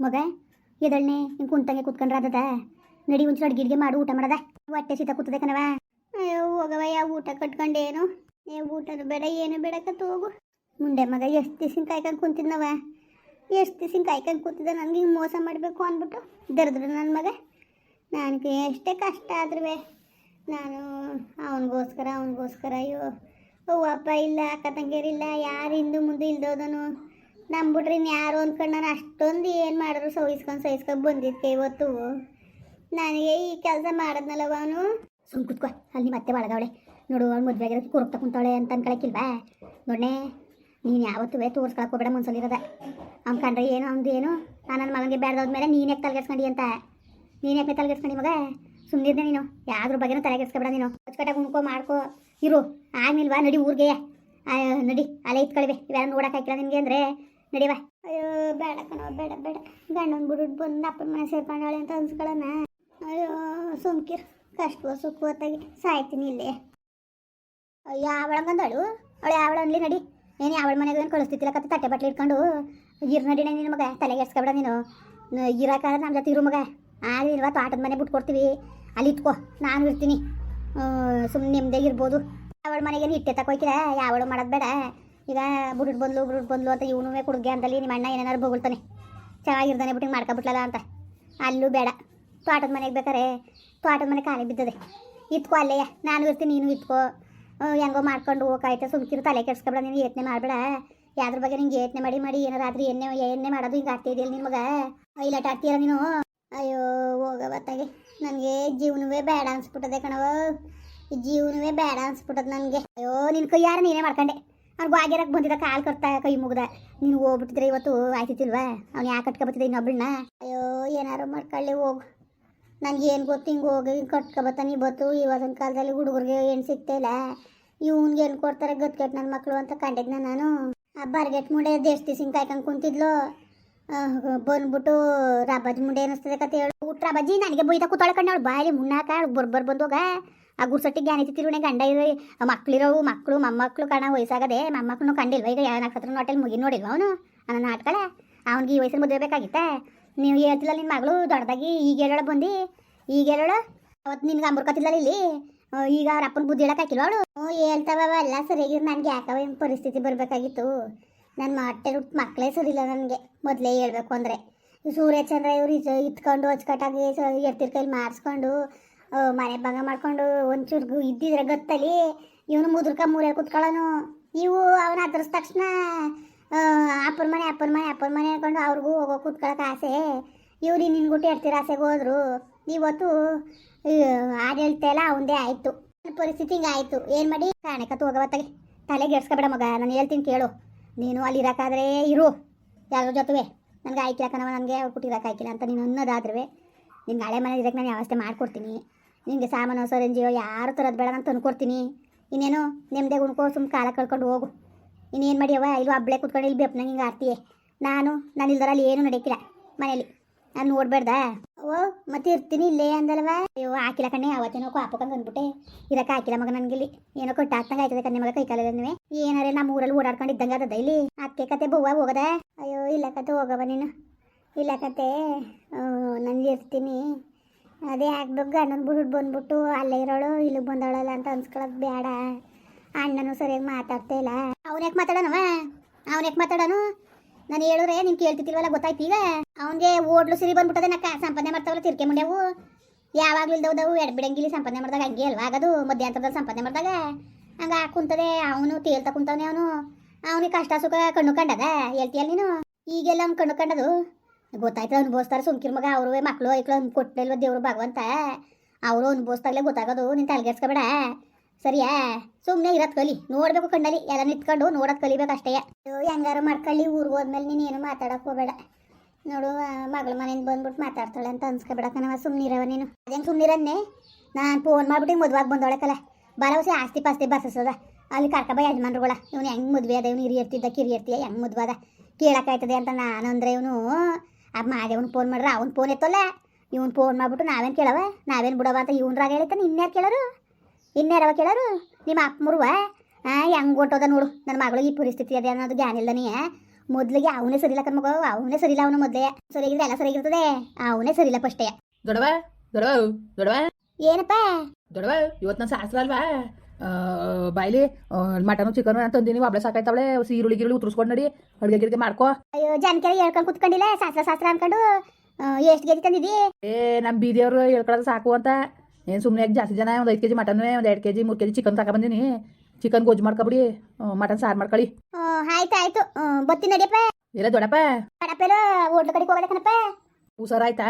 ಮಗ, ಎದಳ್ನೆ? ಹಿಂಗೆ ಕುಂತಂಗೆ ಕುತ್ಕೊಂಡ್ರಾದದ ನಡಿ ಒಂಚೂರು ಅಡ್ಗಿಡ್ಗೆ ಮಾಡು, ಊಟ ಮಾಡದ? ಹೊಟ್ಟೆ ಸೀತ ಕೂತದೆ ಕಣವ ಅಯ್ಯೋ ಹೋಗವ ಯಾವ ಊಟ ಕಟ್ಕೊಂಡೇನು? ಏ, ಊಟದ ಬೇಡ, ಏನು ಬೇಡಕತ್ತು ಹೋಗು. ಮುಂದೆ ಮಗ, ಎಷ್ಟು ದಿವ್ಸ ಕಾಯ್ಕೊಂಡು ಕುಂತಿದ್ನವ ಎಷ್ಟು ದಿವ್ಸ ಕಾಯ್ಕೊಂಡು ಕೂತಿದ್ದ? ನನಗೆ ಹಿಂಗೆ ಮೋಸ ಮಾಡಬೇಕು ಅಂದ್ಬಿಟ್ಟು ದರಿದ್ರು ನನ್ನ ಮಗ. ನನಗೆ ಎಷ್ಟೇ ಕಷ್ಟ ಆದ್ರೂ ನಾನು ಅವನಿಗೋಸ್ಕರ ಅವನಿಗೋಸ್ಕರ, ಅಯ್ಯೋ. ಓ ಅಪ್ಪ ಇಲ್ಲ, ಅಕ್ಕ ತಂಗಿಯರಿಲ್ಲ ಯಾರು ಹಿಂದೂ ಮುಂದೆ ಇಲ್ದೋದನು? ನಂಬಿಟ್ರೆ ಯಾರು ಅಂದ್ಕೊಂಡು ನಾನು ಅಷ್ಟೊಂದು ಏನು ಮಾಡಿದ್ರು ಸೋಯಿಸ್ಕೊಂಡು ಸೋಯಿಸ್ಕೊಂಡು ಬಂದಿದ್ದೆ ಇವತ್ತು. ನನಗೆ ಈ ಕೆಲಸ ಮಾಡಿದ್ನಲ್ಲವ ಅವನು? ಸುಮ್ ಕುತ್ಕೋ, ಅಲ್ಲಿ ಮತ್ತೆ ಒಳಗವಳೆ ನೋಡು ಅವ್ಳು ಮದುವೆ ಆಗಿರೋದು ಕುರುಕ್ತ ಕುಂತಾಳೆ ಅಂತ ಅನ್ಕೊಳಕ್ಕಿಲ್ವಾ ನೋಡೇ ನೀನು ಯಾವತ್ತೂ ತೋರಿಸ್ಕೊಳಕ್ ಹೋಗ್ಬೇಡ ಮನ್ಸಲ್ಲಿರೋದ. ಅವ್ನು ಕಂಡ್ರೆ ಏನು, ಅವ್ನದು ಏನು? ನಾನು ನನ್ನ ಮಗನಿಗೆ ಬೇಡದೋದ್ಮೇಲೆ ನೀನು ಯಾಕೆ ತಲೆಗೆಡ್ಸ್ಕೊಂಡಿ ಅಂತ? ನೀನು ಯಾಕೆ ತಲೆಗೆಡ್ಸ್ಕೊಂಡಿ ಮಗ? ಸುಮ್ಮನಿದ್ದೆ ನೀನು. ಯಾವ್ದ್ರ ಬಗ್ಗೆನೂ ತಲೆಗೆಡ್ಸ್ಕೊಬೇಡ ನೀನು. ಅಚ್ಚುಕಟ್ಟಾಗಿ ಉಣ್ಕೋ ಮಾಡ್ಕೋ. ಇರು ಆಗ್ನಿಲ್ವಾ ನಡಿ ಊರಿಗೆ ನಡಿ ಅಲ್ಲೇ ಇತ್ಕೊಳ್ವೆ. ಇವೆಲ್ಲ ನೋಡೋಕ್ಕಾಗಿಲ್ಲ ನಿನಗೆ ಅಂದರೆ? ನಡಿವಾ ಅಯ್ಯೋ, ಬೇಡ ಕಣೋ, ಬೇಡ ಬೇಡ. ಗಂಡನ ಬಿಡ್ಬಿಟ್ಟು ಬಂದು ಅಪ್ಪನ ಮನೆ ಸೇರ್ಕೊಂಡಾಳೆ ಅಂತ ಅನ್ಸ್ಕೊಳ್ಳೋಣ ಅಯ್ಯೋ, ಸುಮ್ಕಿರ್. ಕಷ್ಟ ಸುಖ ಹೊತ್ತಾಗಿ ಸಾಯ್ತೀನಿ ಇಲ್ಲೇ. ಬಂದಳು ಅವಳು ಯಾವಳ ಅನ್ಲಿ ನಡಿ. ಏನು ಯಾವಳ ಮನೆಗೆ ಏನು ಕಳಿಸ್ತಿತ್ತಿಲ್ಲ ಕತ್ತೆ ತಟ್ಟೆ ಬಟ್ಲಿ ಇಟ್ಕೊಂಡು? ಇರ್ ನಡಿ ನಿನ್ನ ಮಗ ತಲೆಗೆ ಎಸ್ಕೊಬೇಡ ನೀನು. ಇರಾಕ ನಮ್ಮ ಜೊತೆ ಇರು ಮಗ. ಆಗಲಿ ಇಲ್ವಾ, ತೋಟದ ಮನೆ ಬಿಟ್ಕೊಡ್ತೀವಿ. ಅಲ್ಲಿ ಇಟ್ಕೋ, ನಾನು ಇರ್ತೀನಿ. ಸುಮ್ಮನೆ ನೆಮ್ಮದಿಯಾಗಿ ಇರ್ಬೋದು. ಅವಳ ಮನೆಗೆ ಏನು ಇಟ್ಟೆ ತಗೋಯ್ಕಿರ ಯಾವಳು ಮಾಡೋದು ಬೇಡ. ಈಗ ಬುಡುಟ್ ಬಂದ್ಲು ಬುಡುಟ್ ಬಂದ್ಲು ಅಂತ ಇವನು ಕುಡುಗೆ ಅಂತಲ್ಲಿ ನಿಮ್ಮ ಅಣ್ಣ ಏನಾರು ಬೊಗಳ್ತಾನೆ. ಚೆನ್ನಾಗಿರ್ದಾನೆ ಬಿಟ್ಟು ಮಾಡ್ಕೊಬಿಟ್ಲಲ್ಲ ಅಂತ. ಅಲ್ಲೂ ಬೇಡ. ತೋಟದ ಮನೆಗೆ ಬೇಕಾರೆ ತೋಟದ ಮನೆ ಖಾಲಿ ಬಿದ್ದದೆ. ಇತ್ಕೋ ಅಲ್ಲೇ ನಾನು ಇರ್ತೀನಿ, ನೀನು ಇತ್ಕೋ. ಹೆಂಗೋ ಮಾಡ್ಕೊಂಡು ಹೋಗಾಯ್ತು. ಸುಮ್ಕಿರು ತಲೆ ಕೆಡ್ಸ್ಕೊಬೇಡ, ನೀನು ಯತ್ನೆ ಮಾಡಬೇಡ. ಯಾವ್ದ್ರ ಬಗ್ಗೆ ನಿಂಗೆ ಯತ್ನೆ ಮಾಡಿ ಮಾಡಿ ಏನೋ ರಾತ್ರಿ ಎಣ್ಣೆ ಎಣ್ಣೆ ಮಾಡೋದು ಹಿಂಗೆ ಆಗ್ತಾ ನಿನ್ ಮಗ? ಆಗ್ತೀರ ನೀನು? ಅಯ್ಯೋ ಹೋಗವತ್ತಾಗೆ ನನಗೆ ಜೀವನವೇ ಬೇಡ ಅನ್ಸ್ಬಿಟ್ಟದೆ ಕಣವ ಈ ಜೀವನವೇ ಬೇಡ ಅನ್ಸ್ಬಿಟ್ಟದ ನನಗೆ. ಅಯ್ಯೋ ನಿನ್ನ ಕೈಯಾರ ನೀನೇ ಮಾಡ್ಕೊಂಡೆ. ಅವ್ನು ಬಾಗಿರಕ್ಕೆ ಬಂದಿದ್ದ, ಕಾಲು ಕರ್ತಾ ಕೈ ಮುಗ್ದ. ನೀನು ಹೋಗ್ಬಿಟ್ಟಿದ್ರೆ ಇವತ್ತು ಆಯ್ತಿತ್ತಿಲ್ವಾ? ಅವ್ನು ಯಾಕೆ ಕಟ್ಕೊಬತ್ತಿದ್ದೆ ಇನ್ನೊಬ್ಬಳನ್ನ ಅಯ್ಯೋ, ಏನಾರು ಮಾಡ್ಕೊಳ್ಳಿ, ಹೋಗು. ನನಗೆ ಏನು ಗೊತ್ತು, ಹಿಂಗೆ ಹೋಗಿ, ಹಿಂಗೆ ಕಟ್ಕೊಬತ್ತಾನೆ ಬತ್ತು. ಇವಾಗಿನ ಕಾಲದಲ್ಲಿ ಹುಡುಗರಿಗೆ ಏನು ಸಿಗ್ತಾ ಇಲ್ಲ? ಇವ್ನಿಗೆ ಏನು ಕೊಡ್ತಾರೆ ಗತ್ಗೆಟ್ ನನ್ನ ಮಕ್ಕಳು ಅಂತ ಕಂಡಿದ್ನ ನಾನು. ಆ ಬಾರ್ಗೆಟ್ ಮುಂಡೆ ದೇಶ ಸಿಂಗ್ ಕಾಯ್ಕೊಂಡು ಕುಂತಿದ್ಲು. ಬಂದ್ಬಿಟ್ಟು ರಾಬಾಜಿ ಮುಂಡೆ ಅನ್ನಿಸ್ತದೆ ಕತೆ ಹೇಳು. ಊಟ ರಾಬಾಜಿ ನನಗೆ ಬೈತಾ ಕೂತಾಳೆ ಬಾಯಿ ಬಾಯಲ್ಲಿ ಮುನ್ನಾಕ ಬರ್ಬರ್ ಬಂದೋಗ. ಆ ಗುರ್ಸಟ್ಟಿ ಜ್ಞಾನ ತಿರುಣೆ ಗಂಡ ಇರೋ ಮಕ್ಳಿರೋವು ಮಕ್ಕಳು ಮೊಮ್ಮಕ್ಕಳು ಕಣ ವಯಸ್ಸಾಗದೆ ಮೊಮ್ಮಕ್ಕಳು ಕಂಡಿಲ್ವ? ಈಗ ನಕ್ಷತ್ರ ನೋಟೆಲ್ ಮುಗಿ ನೋಡಿಲ್ವ ಅವನು? ನನ್ನ ನಾಟ್ಕಳ ಅವ್ನಿಗೆ ಈ ವಯಸ್ಸಿನ ಮದುವೆ ಬೇಕಾಗಿತ್ತ? ನೀವು ಹೇಳ್ತಿಲ್ಲ ನಿನ್ನ ಮಗಳು ದೊಡ್ಡದಾಗಿ ಈಗ ಹೇಳೋಳ ಬಂದು? ಈಗ ಹೇಳೋಳ ಅವತ್ತು ನಿನ್ಗೆ ಅಂಬರ್ಕತ್ತಿಲ್ಲ ಇಲ್ಲಿ? ಈಗ ಅವ್ರ ಅಪ್ಪನ ಬುದ್ಧಿ ಹೇಳಕ್ ಹಾಕಿಲ್ವ ಅವಳು? ಹೇಳ್ತಾವ ಎಲ್ಲ ಸರಿಯಾಗಿ ನನಗೆ ಯಾಕವ ಪರಿಸ್ಥಿತಿ ಬರಬೇಕಾಗಿತ್ತು? ನನ್ನ ಮೊಟ್ಟೆ ಮಕ್ಕಳೇ ಸರಿಯಿಲ್ಲ ನನಗೆ, ಮೊದಲೇ ಹೇಳ್ಬೇಕು ಅಂದರೆ. ಸೂರ್ಯಚಂದ್ರ ಇವ್ರು ಇತ್ಕೊಂಡು ಅಚ್ಚುಕಟ್ಟಾಗಿ ಎತ್ತಿರ ಕೈಲಿ ಮಾಡಿಸ್ಕೊಂಡು ಮನೆ ಭಾಗ ಮಾಡ್ಕೊಂಡು ಒಂಚೂರು ಇದ್ದಿದ್ರೆ ಗೊತ್ತಲ್ಲಿ ಇವನು ಮುದುರ್ಕ ಮೂರೇ ಕುತ್ಕೊಳ್ಳೋನು ಇವು ಅವನ ಹತ್ರಿಸ್ ತಕ್ಷಣ ಅಪ್ಪನ ಮನೆ ಅಪ್ಪನ ಮನೆ ಅಪ್ಪನ ಮನೆ ಹೇಳ್ಕೊಂಡು ಅವ್ರಿಗೂ ಹೋಗೋ ಕೂತ್ಕೊಳ್ಳೋಕೆ ಆಸೆ. ಇವ್ರು ನಿನ್ನ ಗುಟ್ಟಿ ಇರ್ತೀರ ಆಸೆಗೆ ಹೋದ್ರು. ಇವತ್ತು ಆಡಳಿತ ಎಲ್ಲ ಅವಂದೇ ಆಯಿತು. ಪರಿಸ್ಥಿತಿ ಹಿಂಗೆ ಆಯಿತು. ಏನು ಮಾಡಿ? ಕಾಣಕತ್ತು ಹೋಗವತ್ತಾಗೆ ತಲೆಗೆ ಎಡ್ಸ್ಕೊಬೇಡ ಮಗ, ನಾನು ಹೇಳ್ತೀನಿ ಕೇಳು. ನೀನು ಅಲ್ಲಿ ಇರೋಕ್ಕಾದ್ರೆ ಇರು. ಯಾರ ಜೊತೆವೆ. ನನಗೆ ಆಯ್ಕಿಲ್ಲ ಕಣವ ನನಗೆ ಅವ್ರು ಕುಟ್ಟಿರೋಕೆ ಆಯ್ಕಿಲ್ಲ ಅಂತ ನೀನು ಅನ್ನೋದಾದ್ರೂ ನಿನ್ಗೆ ಹಳೆ ಮನೆ ಇದಕ್ಕೆ ನಾನು ವ್ಯವಸ್ಥೆ ಮಾಡ್ಕೊಡ್ತೀನಿ. ನಿನಗೆ ಸಾಮಾನು ಸರಂಜಿಯೋ ಯಾರು ತರೋದು ಬೇಡ ನಾನು ತಂದ್ಕೊಡ್ತೀನಿ. ಇನ್ನೇನು ನೆಮ್ಮದಿ ಉಣ್ಕೋ ಸುಮ್ಮನೆ ಕಾಲ ಕಳ್ಕೊಂಡು ಹೋಗು. ಇನ್ನೇನು ಮಾಡಿಯವ ಇಲ್ಲೂ ಹಬ್ಬಳೆ ಕುತ್ಕೊಂಡು ಇಲ್ಲಿ ಬೆಪ್ಪನಂಗೆ ಹಿಂಗೆ ನಾನು ನಾನು ಇಲ್ದಾರ ಅಲ್ಲಿ ಏನೂ ನಡೆಯಕ್ಕಿಲ್ಲ ಮನೇಲಿ ನಾನು ನೋಡ್ಬೇಡ್ದ? ಓ, ಮತ್ತೆ ಇರ್ತೀನಿ ಇಲ್ಲೇ ಅಂದಲ್ವ? ಅಯ್ಯೋ, ಹಾಕಿಲ್ಲ ಕಣ್ಣೆ, ಅವತ್ತೇನೋ ಕಾಪಕ್ಕಂಗೆ ಅಂದ್ಬಿಟ್ಟೆ. ಇರಕ್ಕೆ, ಹಾಕಿಲ್ಲ ಮಗ ನನಗಿಲ್ಲಿ. ಏನೋ ಕೊಟ್ಟು ಹಾಕ್ತಂಗೆ ಆಯ್ತದೆ ಕಣ್ಣೆ ಮಗ ಕೈ ಕಾಲಲ್ಲಿ ಏನಾರೇ ನಮ್ಮ ಊರಲ್ಲಿ ಓಡಾಡ್ಕೊಂಡು ಇದ್ದಂಗೆ ಅದ ಇಲ್ಲಿ? ಅದಕ್ಕೆ ಕತೆ ಬವ್ವ, ಹೋಗದ? ಅಯ್ಯೋ, ಇಲ್ಲ ಕತೆ ಹೋಗವ ನೀನು. ಇಲ್ಲ ಕತೆ. ನಾನು ಇರ್ತೀನಿ. ಅದೇ ಹಾಕ್ಬೇಕು ಗಂಡನ ಬಿಡ್ಬಿಟ್ಟು ಬಂದ್ಬಿಟ್ಟು ಅಲ್ಲೇ ಇರೋಳು, ಇಲ್ಲಿಗೆ ಬಂದಳಲ್ಲ ಅಂತ ಅನ್ಸ್ಕೊಳ್ಳೋದು ಬೇಡ ಅಣ್ಣನು ಸರಿಯಾಗಿ ಮಾತಾಡ್ತಾ ಇಲ್ಲ. ಅವ್ನು ಯಾಕೆ ಮಾತಾಡೋಣವ ಅವ್ನು ಯಾಕೆ ಮಾತಾಡೋನು? ನಾನು ಹೇಳಿದ್ರೆ ನೀನು ಕೇಳ್ತಿತ್ತಿಲ್ವಲ್ಲ ಗೊತ್ತಾಯ್ತು ಈಗ? ಅವನಿಗೆ ಓಡ್ಲು ಸಿರಿ ಬಂದ್ಬಿಟ್ಟದೆ, ನಕ್ಕ ಸಂಪಾದನೆ ಮಾಡ್ತಾವಲ್ಲ, ತಿರ್ಕೆ ಮುಂಡ್ಯಾವು ಯಾವಾಗಲೂ ಎಡ್ ಬಿಡಂಗಿಲಿ ಸಂಪಾದನೆ ಮಾಡಿದಾಗ ಹಂಗೆ ಅಲ್ವಾ ಆಗದು ಮಧ್ಯಂತರದಲ್ಲಿ ಸಂಪಾದನೆ ಮಾಡಿದಾಗ? ಹಂಗ ಕುಂತದೆ, ಅವನು ತೇಲ್ತಾ ಕುಂತವನೇ ಅವನು. ಅವನಿಗೆ ಕಷ್ಟ ಸುಖ ಕಣ್ಣು ಕಂಡದ ಹೇಳ್ತೀಯಲ್ಲ ನೀನು? ಈಗೆಲ್ಲ ಅವ್ನು ಕಣ್ಣು ಕಂಡದು? ಗೊತ್ತಾಯ್ತು ಅನುಭವಿಸ್ತಾರೆ ಸುಮ್ಕಿರ್ ಮಗ, ಅವರು ಮಕ್ಕಳು ಐಕ್ಳು ಕೊಟ್ಟಿಲ್ವ ದೇವ್ರು ಭಗವಂತ. ಅವರು ಅನುಭವಿಸ್ದಾಗಲೇ ಗೊತ್ತಾಗೋದು, ನೀನು ತಲೆಗೆಡ್ಸ್ಕೊಬೇಡ ಸರಿಯಾ? ಸುಮ್ಮನೆ ಇರತ್ ಕಲಿ, ನೋಡ್ಬೇಕು ಕಣ್ಣಲ್ಲಿ, ಎಲ್ಲ ನಿಂತ್ಕೊಂಡು ನೋಡೋದ್ ಕಲಿಬೇಕು ಅಷ್ಟೇ. ಹೆಂಗಾರು ಮಾಡ್ಕೊಳ್ಳಿ, ಊರಿಗೆ ಹೋದ್ಮೇಲೆ ನೀನು ಏನು ಮಾತಾಡಕ್ ಹೋಗಬೇಡ. ನೋಡು ಮಗಳ ಮನೆಯಿಂದ ಬಂದ್ಬಿಟ್ಟು ಮಾತಾಡ್ತಾಳೆ ಅಂತ ಅನ್ಸ್ಕೊಬೇಡ ಕಣವ ಸುಮ್ಮನಿರವ ನೀನು. ಅದೇನು ಸುಮ್ಮನಿರನ್ನೇ ನಾನು ಫೋನ್ ಮಾಡ್ಬಿಟ್ಟು ಮದುವಾಗಿ ಬಂದೊಳಕಲ್ಲ ಬರವಸಿ ಆಸ್ತಿ ಪಾಸ್ತಿ ಬಸಸದ ಅಲ್ಲಿ ಕರ್ಕಬ ಯಜಮಾನ್ರುಗಳ. ಇವನು ಹೆಂಗೆ ಮದುವೆ ಅದ, ಇವನು ಹಿರಿಯರ್ತಿದ್ದ, ಕಿರಿಯರ್ತಿಯ ಹೆಂಗೆ ಮದುವೆ ಅದ? ಕೇಳಕ್ಕಾಯ್ತದೆ ಅಂತ ನಾನು ಅಂದ್ರೆ ಇವನು. ಆ ಮಾದೇವ್ನು ಫೋನ್ ಮಾಡ್ರ ಅವ್ನು ಫೋನ್ ಎತ್ತಲ್ಲ? ಇವ್ನು ಫೋನ್ ಮಾಡ್ಬಿಟ್ಟು ನಾವೇನು ಕೇಳವ? ನಾವೇನು ಬಿಡವ ಅಂತ ಇವ್ನ್ರಾಗ ಹೇಳಿತಾನೆ ಇನ್ಯಾರು ಕೇಳೋರು? ಇನ್ಯಾರವ ಕೇಳೋರು? ನಿಮ್ಮ ಅಪ್ಪಮುರುವ ಮುರುವ? ಹೆಂಗೆ ಹೊಂಟೋದ ನೋಡು ನನ್ನ ಮಗಳಿಗೆ ಈ ಪರಿಸ್ಥಿತಿ ಅದೇ ಅನ್ನೋದು ಜ್ಞಾನ ಇಲ್ದನೇ ಮೊದ್ಲಿಗೆ ಅವನೇ ಸರಿಲ್ಲ ಕರ್ಮಗ ಅವನೇ ಸರಿಲ್ಲ ಅವನು ಮೊದಲೇ. ಸರಿಯಾಗಿದ್ರೆ ಎಲ್ಲ ಸರಿಯಾಗಿರ್ತದೆ. ಅವನೇ ಸರಿಲ್ಲ ಫಸ್ಟೇ. ದೊಡವ ದೊಡವ ದೊಡವ ಏನಪ್ಪ? ದೊಡವ ಇವತ್ತು ನನ್ನ ಶಾಸ್ತ್ರ ಅಲ್ವಾ? ಬಾಯ್ಲಿ ಮಟನು ಚಿಕನು ತಂದಿನಿ ಒಬ್ಳೆ ಸಾಕಾಯ್ತವಳೆ ಸಿ ಈರುಳ್ಳಿ ಗಿರುಳ್ಳಿ ಉತ್ರಿಸ್ಕೊಂಡು ನಡಿ ಅಡುಗೆ ಗಿರಿಗೆ ಮಾಡ್ಕೋ. ಅಯ್ಯೋ ಜಾನಕಿ ಹೇಳ್ಕೊಂಡು ಕುತ್ಕೊಂಡಿಲ್ಲ ಶಾಸ್ತ್ರ ಶಾಸ್ತ್ರ ಅನ್ಕೊಂಡು ಎಷ್ಟು ಕೆಜಿ ತಂದಿದಿ ಏ ನಮ್ಮ ಬೀದಿಯವರು ಹೇಳ್ಕೊಳ್ಳೋದು ಸಾಕು ಅಂತ. ಏನು ಸುಮ್ಮನೆ ಜಾಸ್ತಿ ಜನ ಒಂದು ಐದು ಕೆಜಿ ಮಟನ್ ಒಂದು ಎರಡು ಕೆಜಿ ಮೂರು ಕೆಜಿ ಚಿಕನ್ ತಗೊಬಂದಿನಿ ಚಿಕನ್ ಗೊಜ್ಜು ಮಾಡ್ಕೊಬಿಡಿ ಮಟನ್ ಸಾರು ಮಾಡ್ಕೊಳ್ಳಿ. ಆಯ್ತು ಆಯ್ತು. ಬತ್ತಿ ನಡಿಯಪ್ಪ ಇಲ್ಲ ದೊಡಪ್ಪ ಕಡಪೆಲ್ಲ ಹೋಟ್ಲು ಕಡೆಗೆ ಹೋಗಲ್ಲ ಹುಷಾರಾಯ್ತಾ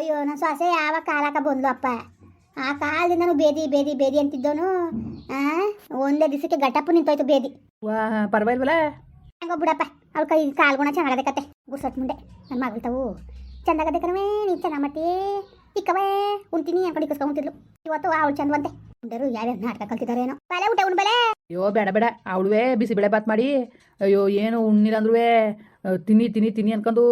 ಅಯ್ಯೋ ನನ್ನ ಸ್ವಾಸೆ ಯಾವ ಕಾಲಕ ಬಂದ್ಲು ಅಪ್ಪ. ಆ ಕಾಲದಿಂದ ಬೇದಿ ಬೇದಿ ಬೇದಿ ಅಂತಿದ್ದವನು. ಆ ಒಂದೇ ದಿವಸಕ್ಕೆ ಗಟ್ಟಪ್ಪು ನಿಂತೋಯ್ತು ಬೇದಿ. ವಾ ಪರವಾಗಿಲ್ವಲ್ಲ ಹಂಗೋ ಬಿಡಪ್ಪ ಅವ್ಳ ಕೈ ಕಾಲ್ಗುಣ ಚೆನ್ನಾಗದೆ ಕತೆ. ಗುಸಟ್ ಮುಂದೆ ನನ್ನ ಮಗಳು ತಾವು. ಚಂದಾಗದೆ ಕಣವೇ ನೀನು ಚೆನ್ನಾಗಿ ಮಾಡ್ತೀ. ಇಕ್ಕವೇ ಉಣ್ತೀನಿ ಅನ್ಕೊಂಡು ಇಕ್ಕಿಸ್ಕೊಂಡು ಉಂತಿದ್ಲು ಇವತ್ತು ಅವಳು ಚಂದವಂತೆ. ಉಂಡರು ಯಾವ್ಯಾವ ನಾಟಕ ಕಲ್ತಿದಾರೆ ಏನೋ. ಬಲೆ ಊಟ ಉಣ್ಬಲೆ. ಅಯ್ಯೋ ಬೇಡ ಬೇಡ. ಅವಳುವೆ ಬಿಸಿಬೇಳೆ ಬಾತ್ ಮಾಡಿ. ಅಯ್ಯೋ ಏನು ಉಣ್ಣಿಲ್ಲ ಅಂದ್ರೂ ತಿನ್ನಿ ತಿನ್ನಿ ತಿನ್ನಿ ಅನ್ಕೊಂಡು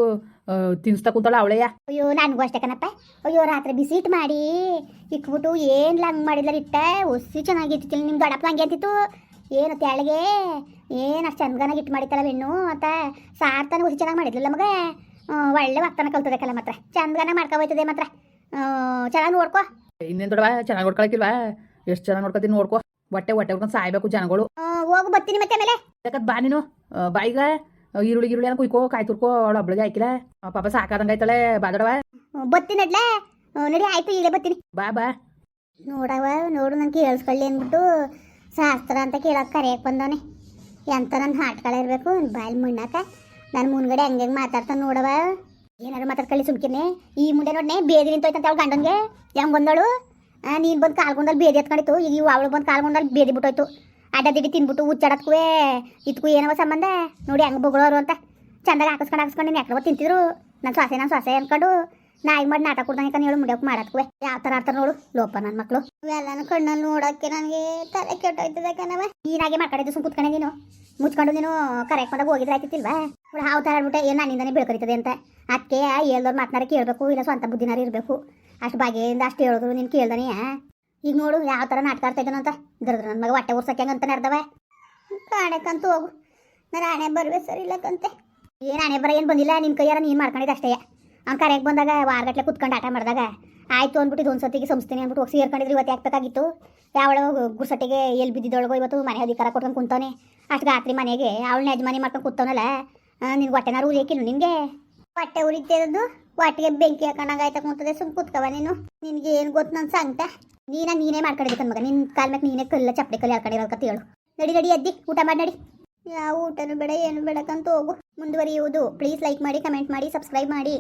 ತಿನ್ಸ್ತಾ ಕುಂತಾಳ ಅವಳೆಯ ಅಯ್ಯೋ ನನಗೂ ಅಷ್ಟೇ ಕಣಪ್ಪ. ಅಯ್ಯೋ ರಾತ್ರಿ ಬಿಸಿ ಇಟ್ಟು ಮಾಡಿ ಇಟ್ಬಿಟ್ಟು ಏನ್ ಲಂಗ್ ಮಾಡಿಲ್ಲ ಇಟ್ಟ ಒಸಿ ಚೆನ್ನಾಗಿರ್ತಿತ್ತು ನಿಮ್ಮ ದೊಡ್ಡಪ್ಪ ಹಂಗೆ ಅಂತಿತ್ತು. ಏನು ತೆಳಗೆ? ಏನು ಅಷ್ಟು ಚಂದನಾಗಿ ಇಟ್ಟು ಮಾಡಿತ್ತಲ್ಲ ಹೆಣ್ಣು ಅಂತ. ಸಾರ್ತಾನ ಒಸಿ ಚೆನ್ನಾಗಿ ಮಾಡಿದ್ಲಿಲ್ಲ ಮಗ? ಒಳ್ಳೆ ವಾಗ್ತಾನ ಕಲ್ತದೆ ಕಲ ಮಾತ್ರ. ಚಂದನ ಮಾಡ್ಕೊ ಹೋಯ್ತದೆ ಮಾತ್ರ. ಚೆನ್ನಾಗಿ ನೋಡ್ಕೊ. ಇನ್ನೇನು ದೊಡ್ಡವ ಚೆನ್ನಾಗಿ ನೋಡ್ಕೊಳಕಿಲ್ವಾ? ಎಷ್ಟು ಚೆನ್ನಾಗಿ ನೋಡ್ಕೊತೀನಿ ನೋಡ್ಕೊ. ಹೊಟ್ಟೆ ಹೊಟ್ಟೆ ಹುಡ್ಕೊಂಡು ಸಾಯ್ಬೇಕು ಜನಗಳು. ಹೋಗು ಬರ್ತೀನಿ ಮತ್ತೆ ಮೇಲೆ ಬಾ ನೀನು. ಬಾಯಿಗ. ಈರುಳ್ಳಿ ಗಿರುಳ್ಳಿ ಏನೋ ಕುಯ್ಕೋ ಕಾಯಿ ತುರ್ಕೋ ಅವಳು ಒಬ್ಳಿಗೆ ಹಾಕಿಲ್ಲ ಪಾಪ ಸಾಕಾದಂಗಾಯ್ತಾಳೆ ಬಾದಡವ ಬಾ ದೊಡವ ನೋಡಿ ಆಯ್ತು ಈಗಲೇ ಬತ್ತೀನಿ ಬಾ ಬಾ ನೋಡವ ನೋಡು ನನಗೆ ಕೇಳಿಸ್ಕೊಳ್ಳಿ ಅಂದ್ಬಿಟ್ಟು ಶಾಸ್ತ್ರ ಅಂತ ಕೇಳಕ್ಕೆ ಕರೆಯಕ್ಕೆ ಬಂದವನೆ ಎಂತ ನನ್ನ ಹಾಟ್ಗಳಿರ್ಬೇಕು ಬಾಯಲ್ಲಿ ಮುಣ್ಣಾಕ ನಾನು ಮುಂದ್ಗಡೆ ಹಂಗೆ ಮಾತಾಡ್ತಾನೆ ನೋಡವ ಏನಾದ್ರು ಮಾತಾಡ್ಕೊಳ್ಳಿ ಸುಮ್ಕಿರ್ನೆ ಈ ಮುಂದೆ ನೋಡನೆ ಬೇದಿ ನಿಂತೋಯ್ತಂತ ಅವಳು ಗಂಡನ್ಗೆ ಹೆಂಗ್ ಬಂದವಳು ನೀನು ಬಂದು ಕಾಲ್ಗೊಂಡಲ್ಲಿ ಬೇದಿ ಎತ್ಕೊಂಡಿತ್ತು ಈಗ ಅವಳು ಬಂದು ಕಾಲ್ಗೊಂಡಲ್ಲಿ ಬೇದಿ ಬಿಟ್ಟೋಯ್ತು ಅಡ್ಡದಿಡಿ ತಿನ್ಬಿಟ್ಟು ಉಚ್ಚಾಡತ್ಕೂ ಇದಕ್ಕೂ ಏನವ ಸಂಬಂಧ? ನೋಡಿ ಹಂಗೆ ಬೊಗಳೋರು ಅಂತ. ಚಂದಾಗ ಹಾಕಿಸ್ಕೊಂಡು ಹಾಕಿಸ್ಕೊಂಡು ನೀನು ಯಾಕ್ರವ ತಿಂತಿದ್ರು? ನನ್ನ ಸೊಸೆ ನನ್ನ ಸ್ವಾಸೆ ಅನ್ಕೊಂಡು ನಾಯಿ ಮಾಡಿ ನಾಟಕ ಕೊಡ್ದಂಗೆ ಹೇಳು ಮುಡಿಯೋಕೆ ಮಾಡತ್ಕುವೆ ಯಾವ ಥರ ಆಡ್ತಾರೆ ನೋಡು. ಲೋಪ ನನ್ನ ಮಕ್ಕಳು ಎಲ್ಲಾನು ಕಣ್ಣಲ್ಲಿ ನೋಡೋಕ್ಕೆ ನನಗೆ ತಲೆ ಕೆಟ್ಟೋಯ್ತದೆ ಕಣವ ನೀನಾಗೆ ಮಾಡ್ಕೊಂಡಿದ್ದು ಸುಮ್ ಕುತ್ಕೊಂಡೆ ನೀನು. ಮುಚ್ಕೊಂಡು ನೀನು ಕರೆಕ್ಟ್ ಮಾಡಕ್ಕೆ ಹೋಗಿದ್ರೆ ಆಯ್ತಿಲ್ವಾ ಇವಳು ಹಾವು ಥರ ಆಡ್ಬಿಟ್ಟೆ. ಏನು ನನ್ನಿಂದನೇ ಬೆಳ್ಕರಿತದೆ ಅಂತ. ಅದಕ್ಕೆ ಹೇಳ್ದವ್ರು ಮಾತನಾಡಿ ಕೇಳಬೇಕು ಇಲ್ಲ ಸ್ವಂತ ಬುದ್ಧಿನಾರು ಇರಬೇಕು. ಅಷ್ಟು ಬಾಗಿಯಿಂದ ಅಷ್ಟು ಹೇಳಿದ್ರು ನೀನು ಕೇಳ್ದನಿ ಈಗ ನೋಡು ಯಾವ ಥರ ನಾಟಕ ಆಡ್ತಾ ಇದ್ದಾನಂತ. ಅಂತ ಇದ್ರದ್ರ ನನ್ನ ಮಗ ಹೊಟ್ಟೆ ಉರ್ಸಕ್ಕೆ ಅಂತ ನಡ್ದವ ಆಣೆಕಂತೂ ಹೋಗು. ನಾನು ಆಣೆ ಬರುವೆ ಸರಿ ಕಂತೆ. ಏನು ಆಣೆ ಬರ ಏನು ಬಂದಿಲ್ಲ ನಿನ್ನ ಕೈಯಾರ ನೀನು ಮಾಡ್ಕೊಂಡಿದ್ದು ಅಷ್ಟೇ. ಅವ್ನು ಕರೆಗೆ ಬಂದಾಗ ವಾರಗಟ್ಲೆ ಕುತ್ಕೊಂಡು ಆಟ ಮಾಡಿದಾಗ, ಆಯ್ತು ಅಂದ್ಬಿಟ್ಟು ಒಂದು ಸತಿಗೆ ಸಂಸ್ಥೆನೆ ಅಂದ್ಬಿಟ್ಟು ಹೋಗಿ ಸೇರ್ಕೊಂಡಿದ್ರು, ಇವತ್ತು ಯಾಕಬೇಕಾಗಿತ್ತು ಯಾವಳ ಗುರ್ಸಟ್ಟಿಗೆ ಎಲ್ಲಿ ಬಿದ್ದಿದ್ದೊಳಗೋ ಇವತ್ತು ಮನೆ ಅಧಿಕಾರ ಕೊಟ್ಕೊಂಡು ಕುಂತವನೆ. ಅಷ್ಟು ರಾತ್ರಿ ಮನೆಗೆ ಅವಳನ್ನ ಯಜಮಾನಿ ಮಾಡ್ಕೊಂಡು ಕೂತವನಲ್ಲ. ನಿನ್ಗೆ ಹೊಟ್ಟೆನಾರು ಏಕಿಲ್ಲ ನಿನಗೆ ಹೊಟ್ಟೆ ಉರಿತಿರೋದು ಹೊಟ್ಟೆಗೆ ಬೆಂಕಿ ಹಾಕೊಂಡಂಗಾಯ್ತಾ ಕುಂತದೆ ಸುಮ್ ಕೂತ್ಕವ ನೀನು. ನಿನಗೆ ಏನು ಗೊತ್ತು ನಾನು ಸಂಕಟ ನೀನ ನೀನೇ ಮಾಡ್ಕೊಂಡಿದ್ದೆ ಮಗ. ನಿನ್ನ ಕಾಲ್ ಮ್ಯಾಕ್ ನೀನೇ ಕಲ್ಲ ಚಪ್ಪಡಿ ಕಲ್ಲಿ ಹಾಕೊಂಡಿರೋ ಕತೆ ಹೇಳು. ನಡಿ ನಡಿ, ಅದ್ದಿ. ಊಟ ಮಾಡಿ, ನಡಿ. ಯಾವ ಊಟನೂ ಬೇಡ, ಏನು ಬೇಡಕ್ಕಂತ ಹೋಗು. ಮುಂದುವರಿಯುವುದು. ಪ್ಲೀಸ್ ಲೈಕ್ ಮಾಡಿ ಕಮೆಂಟ್ ಮಾಡಿ ಸಬ್ಸ್ಕ್ರೈಬ್ ಮಾಡಿ.